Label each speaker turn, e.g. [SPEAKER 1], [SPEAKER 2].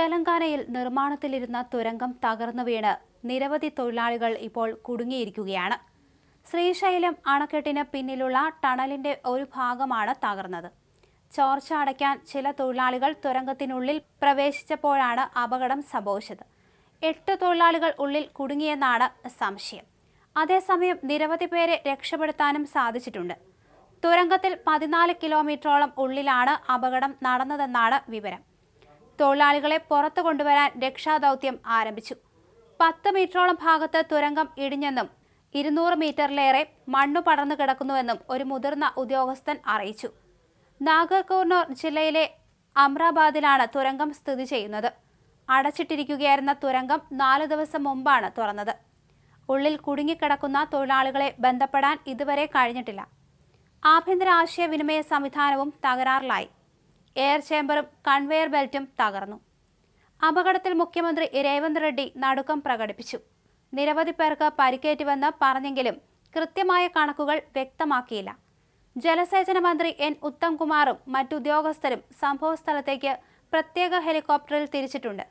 [SPEAKER 1] തെലങ്കാനയിൽ നിർമ്മാണത്തിലിരുന്ന തുരങ്കം തകർന്നു വീണ് നിരവധി തൊഴിലാളികൾ ഇപ്പോൾ കുടുങ്ങിയിരിക്കുകയാണ്. ശ്രീശൈലം അണക്കെട്ടിന് പിന്നിലുള്ള ടണലിന്റെ ഒരു ഭാഗമാണ് തകർന്നത്. ചോർച്ച അടയ്ക്കാൻ ചില തൊഴിലാളികൾ തുരങ്കത്തിനുള്ളിൽ പ്രവേശിച്ചപ്പോഴാണ് അപകടം സംഭവിച്ചത്. എട്ട് തൊഴിലാളികൾ ഉള്ളിൽ കുടുങ്ങിയെന്നാണ് സംശയം. അതേസമയം നിരവധി പേരെ രക്ഷപ്പെടുത്താനും സാധിച്ചിട്ടുണ്ട്. തുരങ്കത്തിൽ പതിനാല് കിലോമീറ്ററോളം ഉള്ളിലാണ് അപകടം നടന്നതെന്നാണ് വിവരം. തൊഴിലാളികളെ പുറത്തു കൊണ്ടുവരാൻ രക്ഷാദൗത്യം ആരംഭിച്ചു. പത്ത് മീറ്ററോളം ഭാഗത്ത് തുരങ്കം ഇടിഞ്ഞെന്നും ഇരുന്നൂറ് മീറ്ററിലേറെ മണ്ണു പടർന്നു കിടക്കുന്നുവെന്നും ഒരു മുതിർന്ന ഉദ്യോഗസ്ഥൻ അറിയിച്ചു. നാഗർകോർണൂർ ജില്ലയിലെ അമ്രാബാദിലാണ് തുരങ്കം സ്ഥിതി ചെയ്യുന്നത്. അടച്ചിട്ടിരിക്കുകയായിരുന്ന തുരങ്കം നാല് ദിവസം മുമ്പാണ് തുറന്നത്. ഉള്ളിൽ കുടുങ്ങിക്കിടക്കുന്ന തൊഴിലാളികളെ ബന്ധപ്പെടാൻ ഇതുവരെ കഴിഞ്ഞിട്ടില്ല. ആഭ്യന്തര ആശയവിനിമയ സംവിധാനവും തകരാറിലായി. എയർ ചേംബറും കൺവെയർ ബെൽറ്റും തകർന്നു. അപകടത്തിൽ മുഖ്യമന്ത്രി രേവന്ത് റെഡ്ഡി നടുക്കം പ്രകടിപ്പിച്ചു. നിരവധി പേർക്ക് പരിക്കേറ്റുവെന്ന് പറഞ്ഞെങ്കിലും കൃത്യമായ കണക്കുകൾ വ്യക്തമാക്കിയില്ല. ജലസേചന മന്ത്രി എൻ ഉത്തംകുമാറും മറ്റുദ്യോഗസ്ഥരും സംഭവസ്ഥലത്തേക്ക് പ്രത്യേക ഹെലികോപ്റ്ററിൽ തിരിച്ചിട്ടുണ്ട്.